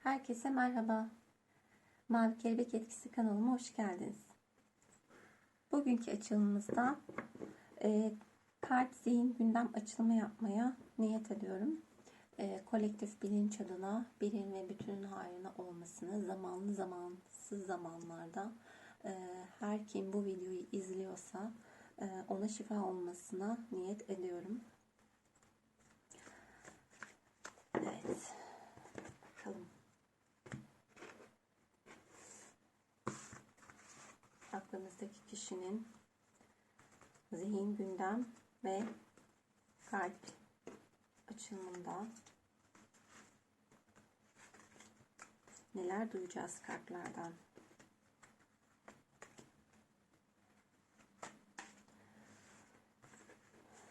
Herkese merhaba. Mavi Kelebek Etkisi kanalıma hoş geldiniz. Bugünkü açılımımızda e, kalp, zihin, gündem açılımı yapmaya niyet ediyorum. E, kolektif bilinç adına birin ve bütünün hayrına olmasını zamanlı zamansız zamanlarda e, her kim bu videoyu izliyorsa e, ona şifa olmasına niyet ediyorum. Evet. Bakalım. Aklınızdaki kişinin zihin, gündem ve kalp açılımında neler duyacağız kartlardan?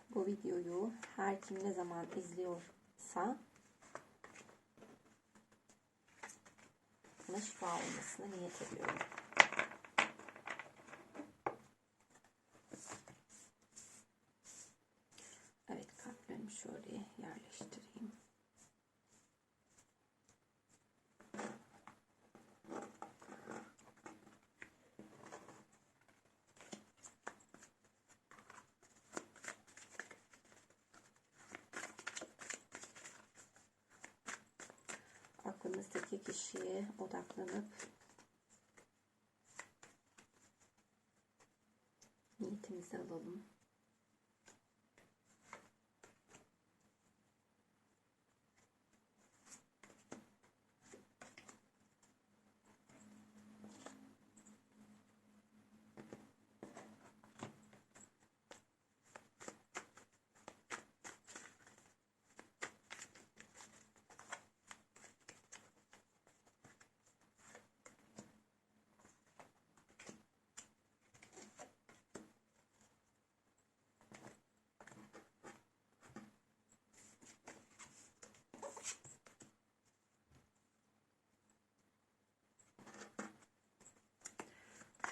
Bu videoyu her kim ne zaman izliyorsa ona şifa olmasına niyet ediyorum. Evet kalplerimi şöyle yerleştireyim. aklınızdaki kişiye odaklanıp niyetimizi alalım.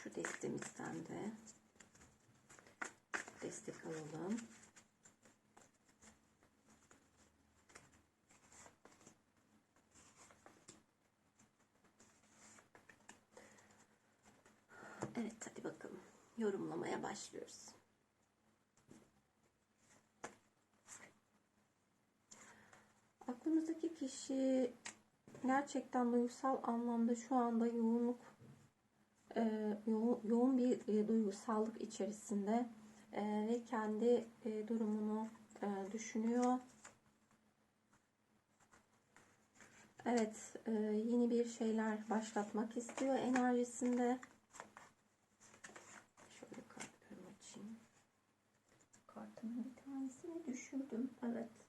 Şu destemizden de destek alalım. Evet hadi bakalım yorumlamaya başlıyoruz. Aklınızdaki kişi gerçekten duygusal anlamda şu anda yoğunluk e, yo yoğun bir e, duygusallık içerisinde e, ve kendi e, durumunu e, düşünüyor. Evet, e, yeni bir şeyler başlatmak istiyor enerjisinde. Şöyle kartlarımı açayım. Kartımın bir tanesini düşürdüm. Evet.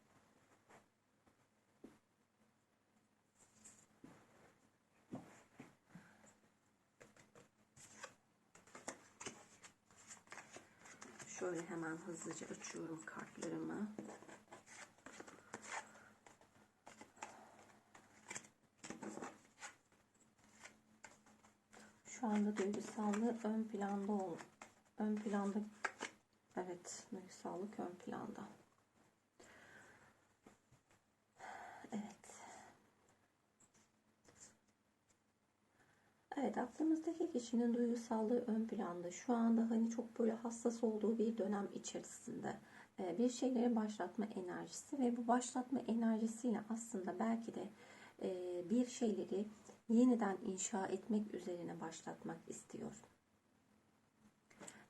Şöyle hemen hızlıca açıyorum kartlarımı. Şu anda duygusallığı ön planda ol. Ön planda evet duygusallık ön planda. Evet kişinin duygusallığı ön planda. Şu anda hani çok böyle hassas olduğu bir dönem içerisinde e, bir şeyleri başlatma enerjisi ve bu başlatma enerjisiyle aslında belki de e, bir şeyleri yeniden inşa etmek üzerine başlatmak istiyor.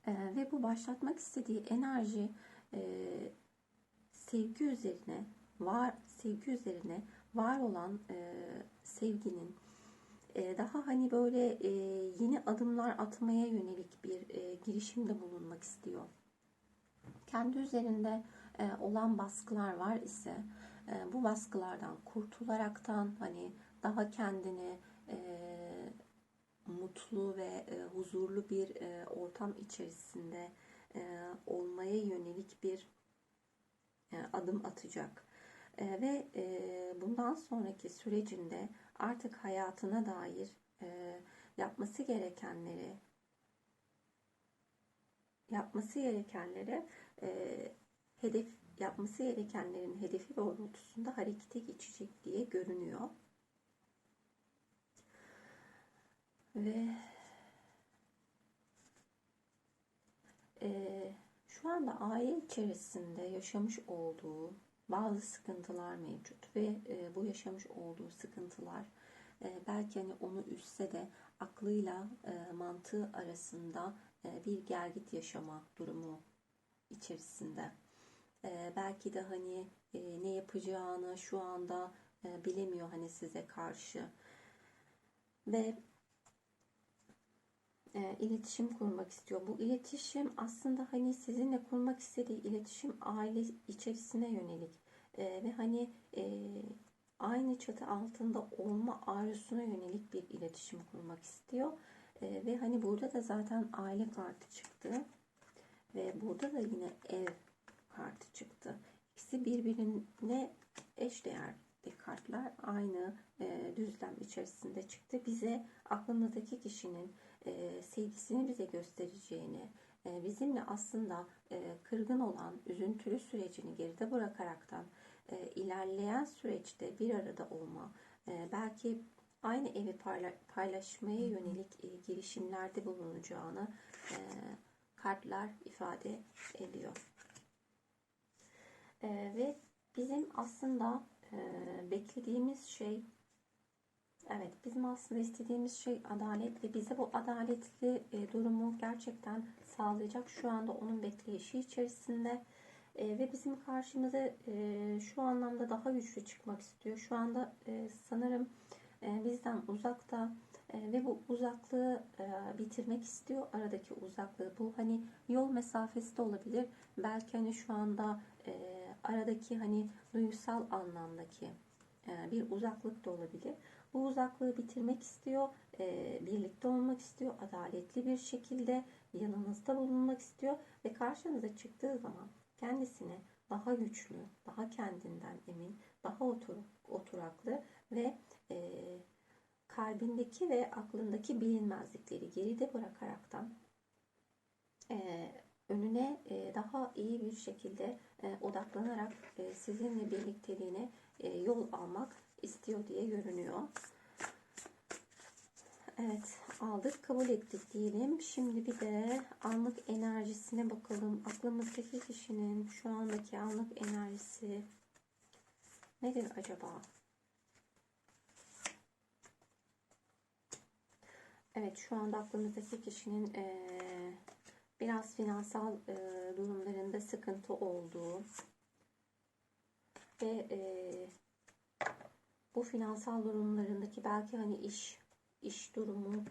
E, ve bu başlatmak istediği enerji sevgi üzerine var sevgi üzerine var olan sevginin daha hani böyle yeni adımlar atmaya yönelik bir girişimde bulunmak istiyor. Kendi üzerinde olan baskılar var ise bu baskılardan kurtularaktan hani daha kendini mutlu ve huzurlu bir ortam içerisinde olmaya yönelik bir adım atacak. Ve bundan sonraki sürecinde artık hayatına dair yapması gerekenleri yapması gerekenleri hedef yapması gerekenlerin hedefi doğrultusunda harekete geçecek diye görünüyor. Ve e, şu anda aile içerisinde yaşamış olduğu bazı sıkıntılar mevcut ve e, bu yaşamış olduğu sıkıntılar e, belki hani onu üstse de aklıyla e, mantığı arasında e, bir gergit yaşama durumu içerisinde. E, belki de hani e, ne yapacağını şu anda e, bilemiyor hani size karşı ve e, iletişim kurmak istiyor. Bu iletişim aslında hani sizinle kurmak istediği iletişim aile içerisine yönelik e, ve hani e, aynı çatı altında olma arzusuna yönelik bir iletişim kurmak istiyor. E, ve hani burada da zaten aile kartı çıktı ve burada da yine ev kartı çıktı. İkisi birbirine eşdeğer kartlar aynı e, düzlem içerisinde çıktı. Bize aklımızdaki kişinin e, sevgisini bize göstereceğini, e, bizimle aslında e, kırgın olan üzüntülü sürecini geride bırakaraktan e, ilerleyen süreçte bir arada olma, belki aynı evi paylaşmaya yönelik girişimlerde bulunacağını kartlar ifade ediyor. Ve bizim aslında beklediğimiz şey Evet, bizim aslında istediğimiz şey adalet ve bize bu adaletli e, durumu gerçekten sağlayacak. Şu anda onun bekleyişi içerisinde e, ve bizim karşımıza e, şu anlamda daha güçlü çıkmak istiyor. Şu anda e, sanırım e, bizden uzakta e, ve bu uzaklığı e, bitirmek istiyor. Aradaki uzaklığı bu hani yol mesafesi de olabilir. Belki hani şu anda e, aradaki hani duygusal anlamdaki e, bir uzaklık da olabilir. Bu uzaklığı bitirmek istiyor, e, birlikte olmak istiyor, adaletli bir şekilde yanınızda bulunmak istiyor ve karşınıza çıktığı zaman kendisine daha güçlü, daha kendinden emin, daha otur, oturaklı ve e, kalbindeki ve aklındaki bilinmezlikleri geride bırakaraktan e, önüne e, daha iyi bir şekilde e, odaklanarak e, sizinle birlikteliğine yol almak istiyor diye görünüyor. Evet aldık kabul ettik diyelim. Şimdi bir de anlık enerjisine bakalım. Aklımızdaki kişinin şu andaki anlık enerjisi nedir acaba? Evet şu anda aklımızdaki kişinin e, biraz finansal e, durumlarında sıkıntı olduğu ve e, bu finansal durumlarındaki belki hani iş iş durumu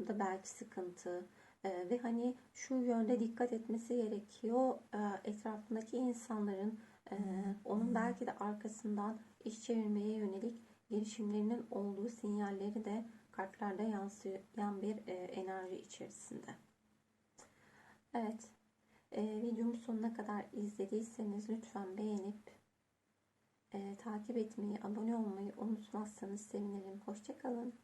da belki sıkıntı e, ve hani şu yönde dikkat etmesi gerekiyor e, etrafındaki insanların e, onun belki de arkasından iş çevirmeye yönelik girişimlerinin olduğu sinyalleri de kartlarda yansıyan bir e, enerji içerisinde. Evet. E, videomu sonuna kadar izlediyseniz lütfen beğenip takip etmeyi, abone olmayı unutmazsanız sevinirim. Hoşçakalın.